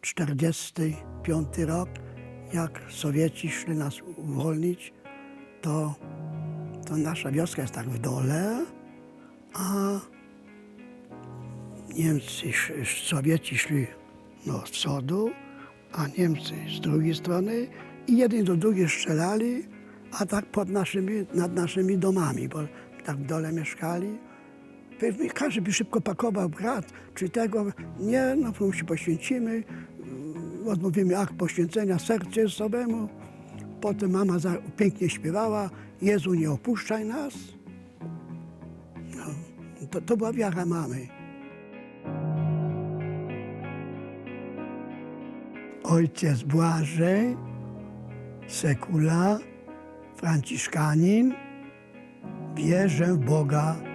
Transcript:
45 rok, jak Sowieci szli nas uwolnić, to, to nasza wioska jest tak w dole, a Niemcy, Sowieci szli no, z przodu, a Niemcy z drugiej strony i jeden do drugiego strzelali, a tak pod naszymi, nad naszymi domami, bo tak w dole mieszkali. Każdy by szybko pakował brat, czy tego, nie, no się poświęcimy, odmówimy akt poświęcenia sercu Jezusowemu. Potem mama za, pięknie śpiewała, Jezu nie opuszczaj nas. No, to, to była wiara mamy. Ojciec Błażej, sekula, franciszkanin, wierzę w Boga